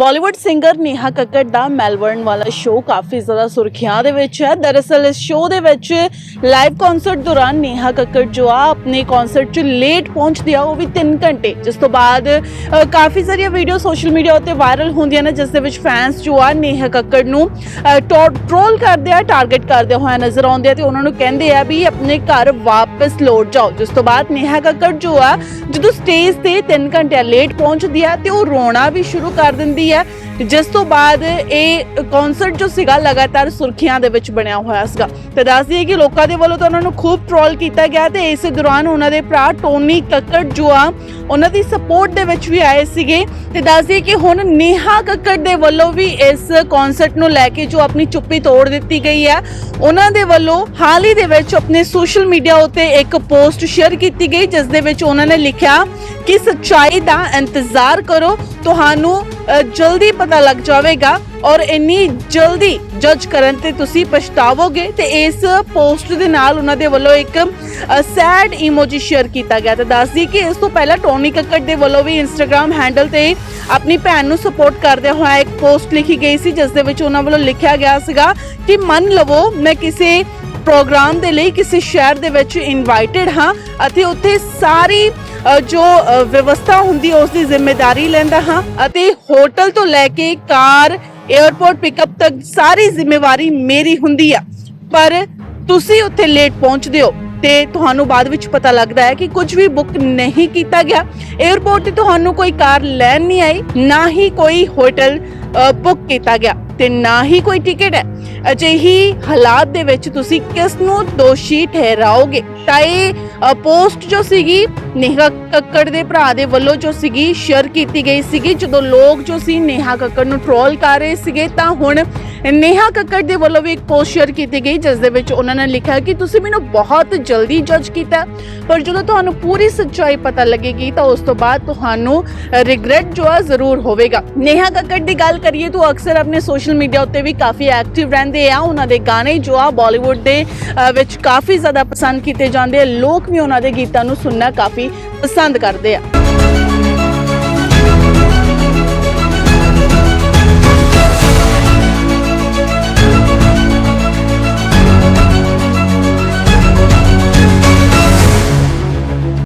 Bollywood singer Neha Kakkar ਦਾ Melbourne ਵਾਲਾ show ਕਾਫੀ ਜ਼ਿਆਦਾ ਸੁਰਖੀਆਂ ਦੇ ਵਿੱਚ ਹੈ। ਦਰਅਸਲ ਇਸ ਸ਼ੋਅ ਦੇ ਵਿੱਚ ਲਾਈਵ ਕਨਸਰਟ ਦੌਰਾਨ ਨੇਹਾ ਕੱਕੜ ਜੋ ਆ ਆਪਣੇ ਕਨਸਰਟ 'ਚ ਲੇਟ ਪਹੁੰਚਦੀ ਆ, ਉਹ ਵੀ 3 ਘੰਟੇ। ਜਿਸ ਤੋਂ ਬਾਅਦ ਕਾਫੀ ਸਾਰੀਆਂ ਵੀਡੀਓ ਸੋਸ਼ਲ ਮੀਡੀਆ ਉੱਤੇ ਵਾਇਰਲ ਹੁੰਦੀਆਂ ਨੇ, ਜਿਸ ਦੇ ਵਿੱਚ ਫੈਨਸ ਜੋ ਆ ਨੇਹਾ ਕੱਕੜ ਨੂੰ ਟ੍ਰੋਲ ਕਰਦੇ ਆ ਟਾਰਗੇਟ ਕਰਦੇ ਹੋਏ ਨਜ਼ਰ ਆਉਂਦੇ ਆ ਤੇ ਉਹਨਾਂ ਨੂੰ ਕਹਿੰਦੇ ਆ ਵੀ ਆਪਣੇ ਘਰ ਵਾਪਸ ਲੌਟ ਜਾਓ। ਜਿਸ ਤੋਂ ਬਾਅਦ ਨੇਹਾ ਕੱਕੜ ਜੋ ਆ, ਜਦੋਂ ਸਟੇਜ ਤੇ 3 ਘੰਟੇ ਲੇਟ ਪਹੁੰਚਦੀ ਆ ਤੇ ਉਹ ਰੋਣਾ ਵੀ ਸ਼ੁਰੂ ਕਰ ਦਿੰਦੀ ਹੈ ਜਿਸ ਤੋਂ ਬਾਅਦ ਇਹ ਕਨਸਰਟ ਜੋ ਸੀਗਾ ਲਗਾਤਾਰ ਸੁਰਖੀਆਂ ਦੇ ਵਿੱਚ ਬਣਿਆ ਹੋਇਆ ਸੀਗਾ। ਤੇ ਦੱਸ ਦਈਏ ਕਿ ਲੋਕਾਂ ਦੇ ਵੱਲੋਂ ਤਾਂ ਉਹਨਾਂ ਨੂੰ ਖੂਬ ਟ੍ਰੋਲ ਕੀਤਾ ਗਿਆ ਤੇ ਇਸ ਦੌਰਾਨ ਉਹਨਾਂ ਦੇ ਭਰਾ ਟੋਨੀ ਕੱਕੜ ਜੋ ਆ ਉਹਨਾਂ ਦੀ ਸਪੋਰਟ ਦੇ ਵਿੱਚ ਵੀ ਆਏ ਸੀਗੇ। ਤੇ ਦੱਸ ਦਈਏ ਕਿ ਹੁਣ ਨੇਹਾ ਕੱਕੜ ਦੇ ਵੱਲੋਂ ਵੀ ਇਸ ਕਨਸਰਟ ਨੂੰ ਲੈ ਕੇ ਜੋ ਆਪਣੀ ਚੁੱਪੀ ਤੋੜ ਦਿੱਤੀ ਗਈ ਹੈ, ਉਹਨਾਂ ਦੇ ਵੱਲੋਂ ਹਾਲ ਹੀ ਦੇ ਵਿੱਚ ਆਪਣੇ ਸੋਸ਼ਲ ਮੀਡੀਆ ਉੱਤੇ ਇੱਕ ਪੋਸਟ ਸ਼ੇਅਰ ਕੀਤੀ ਗਈ, ਜਿਸ ਦੇ ਵਿੱਚ ਉਹਨਾਂ ਨੇ ਲਿਖਿਆ ਕਿ ਸੱਚਾਈ ਦਾ ਇੰਤਜ਼ਾਰ ਕਰੋ, ਤੁਹਾਨੂੰ ਜਲਦੀ ਪਤਾ ਲੱਗ ਜਾਵੇਗਾ ਔਰ ਇੰਨੀ ਜਲਦੀ ਜੱਜ ਕਰਨ ਤੇ ਤੁਸੀਂ ਪਛਤਾਵੋਗੇ ਤੇ ਇਸ ਪੋਸਟ ਦੇ ਨਾਲ ਉਹਨਾਂ ਦੇ ਵੱਲੋਂ ਇੱਕ ਸੈਡ ਇਮੋਜੀ ਸ਼ੇਅਰ ਕੀਤਾ ਗਿਆ। ਤੇ ਦੱਸਦੀ ਕਿ ਇਸ ਤੋਂ ਪਹਿਲਾਂ ਟੋਨੀ ਕੱਕੜ ਦੇ ਵੱਲੋਂ ਵੀ ਇੰਸਟਾਗ੍ਰam ਹੈਂਡਲ ਤੇ ਆਪਣੀ ਭੈਣ ਨੂੰ ਸਪੋਰਟ ਕਰਦੇ ਹੋਇਆ ਇੱਕ ਪੋਸਟ ਲਿਖੀ ਗਈ ਸੀ, ਜਿਸ ਦੇ ਵਿੱਚ ਉਹਨਾਂ ਵੱਲੋਂ ਲਿਖਿਆ ਗਿਆ ਸੀਗਾ ਕਿ ਮੰਨ ਲਵੋ ਮੈਂ ਕਿਸੇ ਪ੍ਰੋਗਰਾਮ ਦੇ ਲਈ, ਕਿਸੇ ਸ਼ਹਿਰ ਦੇ ਵਿੱਚ ਇਨਵਾਈਟਡ ਹਾਂ ਅਤੇ ਉੱਥੇ ਸਾਰੀ ਜੋ ਵਿਵਸਥਾ ਹੁੰਦੀ ਉਸ ਦੀ ਜ਼ਿੰਮੇਵਾਰੀ ਲੈਂਦਾ ਹਾਂ ਅਤੇ ਹੋਟਲ ਤੋਂ ਲੈ ਕੇ ਕਾਰ 에ਅਰਪੋਰਟ ਪਿਕਅਪ ਤੱਕ ਸਾਰੀ ਜ਼ਿੰਮੇਵਾਰੀ ਮੇਰੀ ਹੁੰਦੀ ਆ। ਪਰ ਤੁਸੀਂ ਉੱਥੇ ਲੇਟ ਪਹੁੰਚਦੇ ਹੋ ਤੇ ਤੁਹਾਨੂੰ ਬਾਅਦ ਵਿੱਚ ਪਤਾ ਲੱਗਦਾ ਹੈ ਕਿ ਕੁਝ ਵੀ ਬੁੱਕ ਨਹੀਂ ਕੀਤਾ ਗਿਆ। 에ਅਰਪੋਰਟ ਤੇ ਤੁਹਾਨੂੰ ਕੋਈ ਕਾਰ ਲੈਣ ਨਹੀਂ ਆਈ, ਨਾ ਹੀ ਕੋਈ ਹੋਟਲ ਬੁੱਕ ਕੀਤਾ ਗਿਆ ਤੇ ਨਾ ਹੀ ਕੋਈ ਟਿਕਟ ਹੈ। ਅਜਿਹੀ ਹਾਲਾਤ ਦੇ ਵਿੱਚ ਤੁਸੀਂ ਕਿਸ ਨੂੰ ਦੋਸ਼ੀ ਠਹਿਰਾਓਗੇ? ਤਾਂ ਇਹ ਪੋਸਟ ਜੋ ਸੀਗੀ, ਨੇਹਾ ਕੱਕੜ ਦੇ ਭਰਾ ਦੇ ਵੱਲੋਂ ਜੋ ਸੀਗੀ, ਸ਼ੇਅਰ ਕੀਤੀ ਗਈ ਸੀਗੀ। ਜਦੋਂ ਲੋਕ ਜੋ ਸੀ ਨੇਹਾ ਕੱਕੜ ਨੂੰ ਟ੍ਰੋਲ ਕਰ ਰਹੇ ਸੀਗੇ, ਤਾਂ ਹੁਣ ਨੇਹਾ ਕੱਕੜ ਦੇ ਵੱਲੋਂ ਵੀ ਇੱਕ ਪੋਸਟ ਸ਼ੇਅਰ ਕੀਤੀ ਗਈ, ਜਿਸ ਦੇ ਵਿੱਚ ਉਹਨਾਂ ਨੇ ਲਿਖਿਆ ਕਿ ਤੁਸੀਂ ਮੈਨੂੰ ਬਹੁਤ ਜਲਦੀ ਜੱਜ ਕੀਤਾ। ਪਰ ਜਦੋਂ ਤੁਹਾਨੂੰ ਪੂਰੀ ਸੱਚਾਈ ਪਤਾ ਲੱਗੇਗੀ, ਤਾਂ ਉਸ ਤੋਂ ਬਾਅਦ ਤੁਹਾਨੂੰ ਰਿਗਰੈਟ ਜੋ ਆ, ਜ਼ਰੂਰ ਹੋਵੇਗਾ। ਨੇਹਾ ਕੱਕੜ ਦੀ ਗੱਲ ਕਰੀਏ ਤਾਂ ਉਹ ਅਕਸਰ ਆਪਣੇ ਸੋਸ਼ਲ ਮੀਡੀਆ ਉੱਤੇ ਵੀ ਕਾਫੀ ਐਕਟਿਵ ਰਹਿੰਦੇ ਆ। ਉਹਨਾਂ ਦੇ ਗਾਣੇ ਜੋ ਆ ਬਾਲੀਵੁੱਡ ਦੇ ਵਿੱਚ ਕਾਫੀ ਜ਼ਿਆਦਾ ਪਸੰਦ ਕੀਤੇ ਜਾਂਦੇ ਆ। ਲੋਕ ਵੀ ਉਹਨਾਂ ਦੇ ਗੀਤਾਂ ਨੂੰ ਸੁਣਨਾ ਕਾਫੀ ਪਸੰਦ ਕਰਦੇ ਆ।